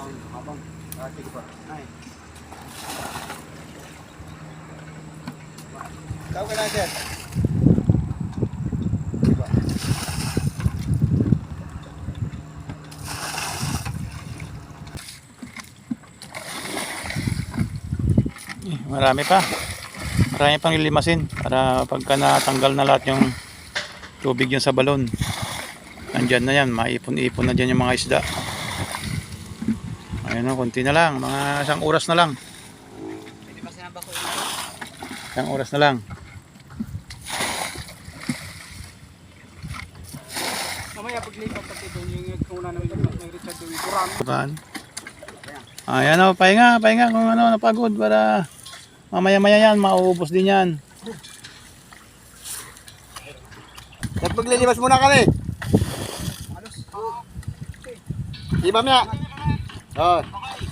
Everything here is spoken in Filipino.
kaawin habang ating pa. Ay. Kau ka natin. Diba? Marami pa. Marami pang lilimasin para pagka natanggal na lahat yung tubig yung sa balon. Nandyan na yan. Maipon-ipon na dyan yung mga isda. Ayun o, konti na lang. Mga isang oras na lang. Pwede ba sinaba ko Isang oras na lang. Mamaya paglipat pati doon yung nagkuna ng ng Richard yung Quran. Bukan. Ayan o, pahinga, pahinga kung ano, napagod para mamaya-maya yan, mauubos din yan. At maglilimas muna kami. Di ba, Mia? Ah.